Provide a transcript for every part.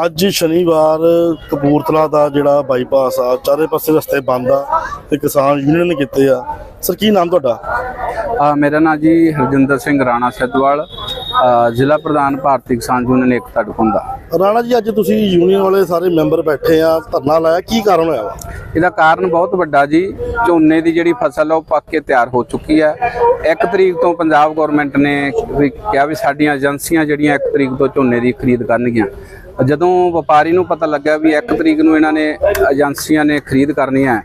ਅੱਜ ਸ਼ਨੀਵਾਰ ਕਪੂਰਥਲਾ ਦਾ ਜਿਹੜਾ ਬਾਈਪਾਸ ਆ ਚਾਰੇ ਪਾਸੇ ਰਸਤੇ ਬੰਦ ਆ ਤੇ ਕਿਸਾਨ ਯੂਨੀਅਨ ਨੇ ਕੀਤੇ ਆ। ਸਰ ਕੀ ਨਾਮ ਤੁਹਾਡਾ? ਆ ਮੇਰਾ ਨਾਮ ਜੀ ਹਰਜਿੰਦਰ ਸਿੰਘ ਰਾਣਾ ਸਿੱਧਵਾਲ ਅ, ਜ਼ਿਲ੍ਹਾ ਪ੍ਰਧਾਨ ਭਾਰਤੀ ਕਿਸਾਨ ਯੂਨੀਅਨ ਏਕਤਾ ਟਕੁੰਦਾ ਰਾਣਾ ਜੀ ਅੱਜ ਤੁਸੀਂ ਯੂਨੀਅਨ ਵਾਲੇ ਸਾਰੇ ਮੈਂਬਰ ਬੈਠੇ ਆ ਧਰਨਾ ਲਾਇਆ ਕੀ ਕਾਰਨ ਹੋਇਆ ਵਾ? ਇਹਦਾ ਕਾਰਨ ਬਹੁਤ ਵੱਡਾ ਜੀ ਝੋਨੇ ਦੀ ਜਿਹੜੀ ਫਸਲ ਉਹ ਪੱਕ ਕੇ ਤਿਆਰ ਹੋ ਚੁੱਕੀ ਹੈ 1 ਤਰੀਕ ਤੋਂ ਪੰਜਾਬ ਗਵਰਨਮੈਂਟ ਨੇ ਕਿਹਾ ਵੀ ਸਾਡੀਆਂ ਏਜੰਸੀਆਂ ਜਿਹੜੀਆਂ 1 ਤਰੀਕ ਤੋਂ ਝੋਨੇ ਦੀ ਖਰੀਦ ਕਰਨਗੀਆਂ। ਜਦੋਂ ਵਪਾਰੀ ਨੂੰ ਪਤਾ ਲੱਗਾ ਵੀ 1 ਤਰੀਕ ਨੂੰ ਇਹਨਾਂ ਨੇ ਏਜੰਸੀਆਂ ਨੇ ਖਰੀਦ ਕਰਨੀ ਹੈ,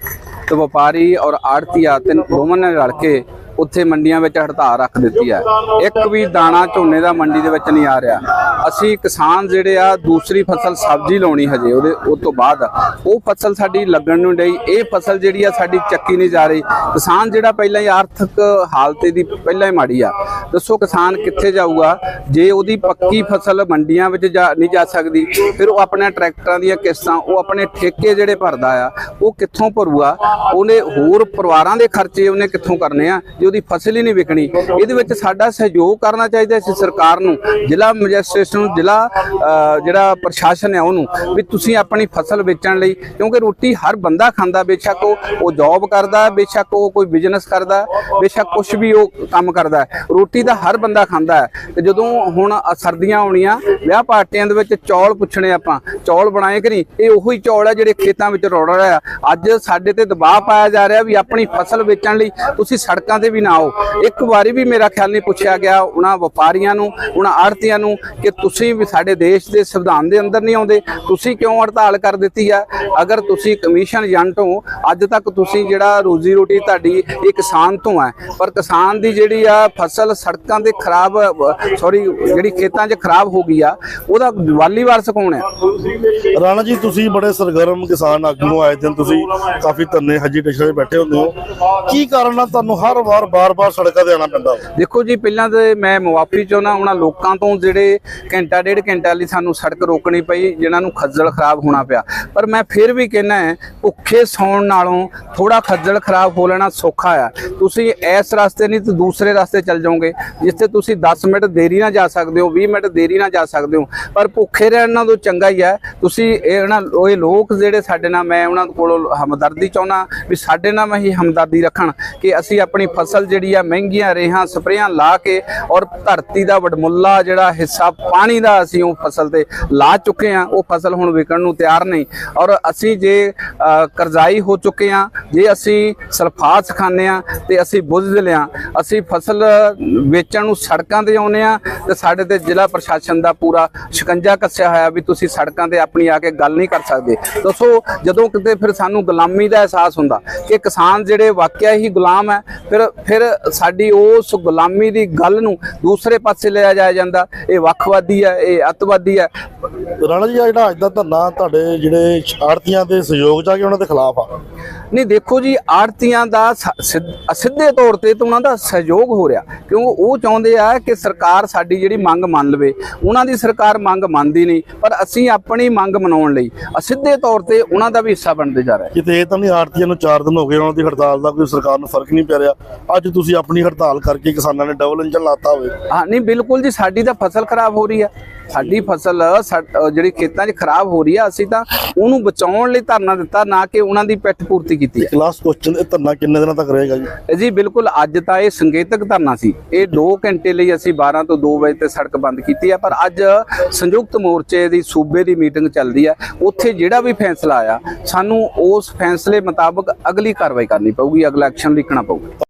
ਤੇ ਵਪਾਰੀ ਔਰ ਆੜਤੀਆ ਤਿੰਨ ਦੋਵਾਂ ਨੇ ਰਲ ਕੇ ਉੱਥੇ ਮੰਡੀਆਂ ਵਿੱਚ ਹੜਤਾਲ ਰੱਖ ਦਿੱਤੀ ਹੈ। ਇੱਕ ਵੀ ਦਾਣਾ ਝੋਨੇ ਦਾ ਮੰਡੀ ਦੇ ਵਿੱਚ ਨਹੀਂ ਆ ਰਿਹਾ। ਅਸੀਂ ਕਿਸਾਨ ਜਿਹੜੇ ਆ, ਦੂਸਰੀ ਫਸਲ ਸਬਜ਼ੀ ਲਾਉਣੀ ਹਜੇ ਉਹਦੇ, ਉਹ ਤੋਂ ਬਾਅਦ। ਉਹ ਫਸਲ ਸਾਡੀ ਲੱਗਣ ਨੂੰ ਡਈ, ਇਹ ਫਸਲ ਜਿਹੜੀ ਆ ਸਾਡੀ ਚੱਕੀ ਨਹੀਂ ਜਾ ਰਹੀ। ਕਿਸਾਨ ਜਿਹੜਾ ਪਹਿਲਾਂ ਹੀ ਆਰਥਿਕ ਹਾਲਤ ਦੀ ਪਹਿਲਾਂ ਹੀ ਮਾੜੀ ਆ। ਦੱਸੋ ਕਿਸਾਨ ਕਿੱਥੇ ਜਾਊਗਾ? ਜੇ ਉਹਦੀ ਪੱਕੀ ਫਸਲ ਮੰਡੀਆਂ ਵਿੱਚ ਜਾ, ਨਹੀਂ ਜਾ ਸਕਦੀ, ਫਿਰ ਉਹ ਆਪਣੇ ਟਰੈਕਟਰਾਂ ਦੀਆਂ ਕਿਸ਼ਤਾਂ, ਉਹ ਆਪਣੇ ਠੇਕੇ ਜਿਹੜੇ ਭਰਦਾ ਆ ਉਹ ਕਿੱਥੋਂ ਭਰੂਗਾ? ਉਹਨੇ ਹੋਰ ਪਰਿਵਾਰਾਂ ਦੇ ਖਰਚੇ ਉਹਨੇ ਕਿੱਥੋਂ ਕਰਨੇ ਆ? ਜੇ ਉਹਦੀ ਫਸਲ ਹੀ ਨਹੀਂ ਵਿਕਣੀ, ਇਹਦੇ ਵਿੱਚ ਸਾਡਾ ਸਹਿਯੋਗ ਕਰਨਾ ਚਾਹੀਦਾ ਸੀ ਸਰਕਾਰ ਨੂੰ, ਜ਼ਿਲ੍ਹਾ ਮੈਜਿਸਟ੍ਰੇਟ ਨੂੰ, ਜ਼ਿਲ੍ਹਾ ਜਿਹੜਾ ਪ੍ਰਸ਼ਾਸਨ ਹੈ ਉਹਨੂੰ, ਵੀ ਤੁਸੀਂ ਆਪਣੀ ਫਸਲ ਵੇਚਣ ਲਈ, ਕਿਉਂਕਿ ਰੋਟੀ ਹਰ ਬੰਦਾ ਖਾਂਦਾ, ਬੇਸ਼ੱਕ ਉਹ ਉਹ ਜੌਬ ਕਰਦਾ, ਬੇਸ਼ੱਕ ਉਹ ਕੋਈ ਬਿਜ਼ਨਸ ਕਰਦਾ, ਬੇਸ਼ੱਕ ਕੁਝ ਵੀ ਉਹ ਕੰਮ ਕਰਦਾ। ਰੋਟੀ ਤਾਂ ਹਰ ਬੰਦਾ ਖਾਂਦਾ ਹੈ। ਤੇ ਜਦੋਂ ਹੁਣ ਸਰਦੀਆਂ ਆਉਣੀਆਂ, ਵਿਆਹ ਪਾਰਟੀਆਂ ਦੇ ਵਿੱਚ ਚੌਲ ਪੁੱਛਣੇ ਆਪਾਂ, ਚੌਲ ਬਣਾਏ ਕਿ ਨਹੀਂ? ਇਹ ਉਹੀ ਚੌਲ ਆ ਜਿਹੜੇ ਖੇਤਾਂ ਵਿੱਚ ਰੋੜ ਰਿਹਾ। ਅੱਜ ਸਾਡੇ ਤੇ ਦਬਾਅ ਪਾਇਆ ਜਾ ਰਿਹਾ ਵੀ ਆਪਣੀ ਫਸਲ ਵੇਚਣ ਲਈ ਤੁਸੀਂ ਸੜਕਾਂ ਤੇ ਵੀ ਨਾ ਆਓ। ਇੱਕ ਵਾਰੀ ਵੀ ਮੇਰਾ ਖਿਆਲ ਨਹੀਂ ਪੁੱਛਿਆ ਗਿਆ ਉਹਨਾਂ ਵਪਾਰੀਆਂ ਨੂੰ, ਉਹਨਾਂ ਆੜਤੀਆਂ ਨੂੰ ਕਿ ਤੁਸੀਂ ਵੀ ਸਾਡੇ ਦੇਸ਼ ਦੇ ਸੰਵਿਧਾਨ ਦੇ ਅੰਦਰ ਨਹੀਂ ਆਉਂਦੇ। ਤੁਸੀਂ ਕਿਉਂ ਹੜਤਾਲ ਕਰ ਦਿੱਤੀ ਆ? ਅਗਰ ਤੁਸੀਂ ਕਮਿਸ਼ਨ ਏਜੰਟ ਹੋ, ਅੱਜ ਤੱਕ ਤੁਸੀਂ ਜਿਹੜਾ ਰੋਜ਼ੀ ਰੋਟੀ ਤੁਹਾਡੀ ਇਹ ਕਿਸਾਨ ਤੋਂ ਹੈ, ਪਰ ਕਿਸਾਨ ਦੀ ਜਿਹੜੀ ਆ ਫਸਲ ਸੜਕਾਂ ਤੇ ਖਰਾਬ, ਸੌਰੀ, ਜਿਹੜੀ ਖੇਤਾਂ 'ਚ ਖਰਾਬ ਹੋ ਗਈ ਆ, ਉਹਦਾ ਵਾਲੀ ਵਾਰਸ ਕੌਣ ਹੈ? ਰਾਣਾ ਜੀ, ਤੁਸੀਂ ਬੜੇ ਸਰਗਰਮ ਕਿਸਾਨ ਆਗੂ ਆਏ ਦਿਨ ਤੁਸੀਂ ਕਾਫੀ ਧਰਨੇ ਹਜੀਟੇਸ਼ਨ 'ਤੇ ਬੈਠੇ ਹੁੰਦੇ ਹੋ। ਕੀ ਕਾਰਨ ਆ ਤੁਹਾਨੂੰ ਹਰ ਵਾਰ ਬਾਰ-ਬਾਰ ਸੜਕਾਂ ਤੇ ਆਉਣਾ ਪੈਂਦਾ? ਦੇਖੋ ਜੀ, ਪਹਿਲਾਂ ਤੇ ਮੈਂ ਮੁਆਫੀ ਚਾਹੁੰਦਾ ਉਹਨਾਂ ਲੋਕਾਂ ਤੋਂ ਜਿਹੜੇ ਘੰਟਾ, ਡੇਢ ਘੰਟਾ ਲਈ ਸਾਨੂੰ ਸੜਕ ਰੋਕਣੀ ਪਈ, ਜਿਨ੍ਹਾਂ ਨੂੰ ਖੱਜਲ ਖਰਾਬ ਹੋਣਾ ਪਿਆ। ਪਰ ਮੈਂ ਫਿਰ ਵੀ ਕਹਿੰਦਾ ਹੈ, ਭੁੱਖੇ ਸੌਣ ਨਾਲੋਂ ਥੋੜਾ ਖੱਜਲ ਖਰਾਬ ਹੋ ਲੈਣਾ ਸੌਖਾ ਆ। ਤੁਸੀਂ ਇਸ ਰਸਤੇ ਨਹੀਂ ਤੇ ਦੂਸਰੇ ਰਸਤੇ ਚੱਲ ਜਾਓਗੇ, ਜਿੱਥੇ ਤੁਸੀਂ 10 ਮਿੰਟ ਦੇਰੀ ਨਾਲ ਜਾ ਸਕਦੇ ਹੋ 20 ਮਿੰਟ ਦੇਰੀ ਨਾਲ ਜਾ ਸਕਦੇ ਹੋ। ਪਰ ਭੁੱਖੇ ਰਹਿਣ ਨਾਲੋਂ ਚੰਗਾ ਹੀ ਹੈ ਤੁਸੀਂ ਇਹ ਨਾ ਇਹ ਲੋਕ ਜਿਹੜੇ ਸਾਡੇ ਨਾਲ, ਮੈਂ ਉਹਨਾਂ ਕੋਲੋਂ ਹਮਦਰਦੀ ਚਾਹੁੰਦਾ ਵੀ ਸਾਡੇ ਨਾਲ ਹੀ ਹਮਦਰਦੀ ਰੱਖਣ ਕਿ ਅਸੀਂ ਆਪਣੀ ਫਸਲ ਜਿਹੜੀ ਆ, ਮਹਿੰਗੀਆਂ ਰੇਹਾਂ, ਸਪਰੇਆਂ ਲਾ ਕੇ ਔਰ ਧਰਤੀ ਦਾ ਵਡਮੁੱਲਾ ਜਿਹੜਾ ਹਿੱਸਾ ਪਾਣੀ ਦਾ ਅਸੀਂ ਉਹ ਫਸਲ ਤੇ ਲਾ ਚੁੱਕੇ ਆ ਉਹ ਫਸਲ ਹੁਣ ਵਿਕਣ ਨੂੰ ਤਿਆਰ ਨਹੀਂ। ਔਰ ਅਸੀਂ ਜੇ ਕਰਜ਼ਾਈ ਹੋ ਚੁੱਕੇ ਆ ਜੇ ਅਸੀਂ ਸਲਫਾਤ ਖਾਂਦੇ ਆ ਤੇ ਅਸੀਂ ਬੁੱਝਦੇ ਲਿਆ, ਅਸੀਂ ਫਸਲ ਵੇਚਣ ਨੂੰ ਸੜਕਾਂ ਤੇ ਆਉਨੇ ਆ ਤੇ ਸਾਡੇ ਤੇ ਜ਼ਿਲ੍ਹਾ ਪ੍ਰਸ਼ਾਸਨ ਦਾ ਪੂਰਾ ਸ਼ਿਕੰਜਾ ਕੱਸਿਆ ਹੋਇਆ ਵੀ ਤੁਸੀਂ ਸੜਕਾਂ ਤੇ ਆਪਣੀ ਆ ਕੇ ਗੱਲ ਨਹੀਂ ਕਰ ਸਕਦੇ। ਦੱਸੋ, ਜਦੋਂ ਕਿਤੇ ਫਿਰ ਸਾਨੂੰ ਗੁਲਾਮੀ ਦਾ ਅਹਿਸਾਸ ਹੁੰਦਾ ਕਿ ਕਿਸਾਨ ਜਿਹੜੇ ਵਾਕਿਆ ਹੀ ਗੁਲਾਮ ਹੈ ਫਿਰ ਫਿਰ ਸਾਡੀ ਉਸ ਗੁਲਾਮੀ ਦੀ ਗੱਲ ਨੂੰ ਦੂਸਰੇ ਪਾਸੇ ਲਿਆ ਜਾਇਆ ਜਾਂਦਾ। ਇਹ ਵੱਖਵਾਦੀ ਹੈ ਇਹ ਅੱਤਵਾਦੀ ਹੈ। ਰਾਣਾ ਜੀ ਆ ਜਿਹੜਾ ਅੱਜ ਦਾ ਧਰਨਾ ਤੁਹਾਡੇ ਜਿਹੜੇ ਆੜਤੀਆਂ ਦੇ ਸਹਿਯੋਗ ਚ ਆ ਕੇ ਉਹਨਾਂ ਦੇ ਖਿਲਾਫ ਆ? ਨਹੀਂ ਦੇਖੋ ਜੀ ਆੜਤੀਆਂ ਦਾ ਸਿੱਧ- ਤੌਰ ਤੇ ਤਾਂ ਉਹਨਾਂ ਦਾ ਸਹਿਯੋਗ ਹੋ ਰਿਹਾ। ਕਿਉਂ? ਉਹ ਚਾਹੁੰਦੇ ਆ ਕਿ ਸਰਕਾਰ ਸਾਡੀ ਜਿਹੜੀ ਮੰਗ ਮੰਨ ਲਵੇ। ਉਹਨਾਂ ਦੀ ਸਰਕਾਰ ਮੰਗ ਮੰਨਦੀ ਨਹੀਂ ਪਰ ਅਸੀਂ ਆਪਣੀ ਮੰਗ ਮਨਾਉਣ ਲਈ ਅਸਿੱਧੇ ਤੌਰ ਤੇ ਉਹਨਾਂ ਦਾ ਵੀ ਹਿੱਸਾ ਬਣਦੇ ਜਾ ਰਹੇ ਕਿਤੇ ਇਹ ਤਾਂ ਨਹੀਂ ਆੜਤੀਆਂ ਨੂੰ 4 ਦਿਨ ਹੋ ਗਏ ਉਹਨਾਂ ਦੀ ਹੜਤਾਲ ਦਾ ਕੋਈ ਸਰਕਾਰ ਨੂੰ ਫ਼ਰਕ ਨਹੀਂ ਪੈ ਰਿਹਾ। ਅੱਜ ਤੁਸੀਂ ਆਪਣੀ ਹੜਤਾਲ ਕਰਕੇ ਕਿਸਾਨਾਂ ਨੇ ਡਬਲ ਇੰਜਨ ਲਾਤਾ ਹੋਵੇ। ਹਾਂ ਨਹੀਂ ਬਿਲਕੁਲ ਜੀ ਸਾਡੀ ਤਾਂ ਫਸਲ ਖਰਾਬ ਹੋ ਰਹੀ ਹੈ। ਸਾਡੀ ਫਸਲ ਜਿਹੜੀ ਖੇਤਾਂ 'ਚ ਖਰਾਬ ਹੋ ਰਹੀ ਹੈ ਅਸੀਂ ਤਾਂ ਉਹਨੂੰ ਬਚਾਉਣ ਲਈ ਧਰਨਾ ਦਿੱਤਾ ਨਾ ਕਿ ਉਹਨਾਂ ਦੀ ਪਿੱਠ ਪੂਰਤੀ ਕੀਤੀ ਹੈ ਲਾਸਟ ਕੁਐਸਚਨ ਇਹ ਧਰਨਾ ਕਿੰਨੇ ਦਿਨਾਂ ਤੱਕ ਰਹੇਗਾ ਜੀ? ਜੀ ਬਿਲਕੁਲ ਅੱਜ ਤਾਂ ਇਹ ਸੰਕੇਤਕ ਧਰਨਾ ਸੀ। ਇਹ 2 ਘੰਟੇ ਲਈ ਅਸੀਂ 12 ਤੋਂ 2 ਵਜੇ ਤੇ ਸੜਕ ਬੰਦ ਕੀਤੀ ਹੈ ਪਰ ਅੱਜ ਸੰਯੁਕਤ ਮੋਰਚੇ ਦੀ ਸੂਬੇ ਦੀ ਮੀਟਿੰਗ ਚੱਲਦੀ ਹੈ ਉੱਥੇ ਜਿਹੜਾ ਵੀ ਫੈਸਲਾ ਆਇਆ ਸਾਨੂੰ ਉਸ ਫੈਸਲੇ ਮੁਤਾਬਕ ਅਗਲੀ ਕਾਰਵਾਈ ਕਰਨੀ ਪਊਗੀ ਅਗਲਾ ਐਕਸ਼ਨ ਲਿਖਣਾ ਪਊਗਾ।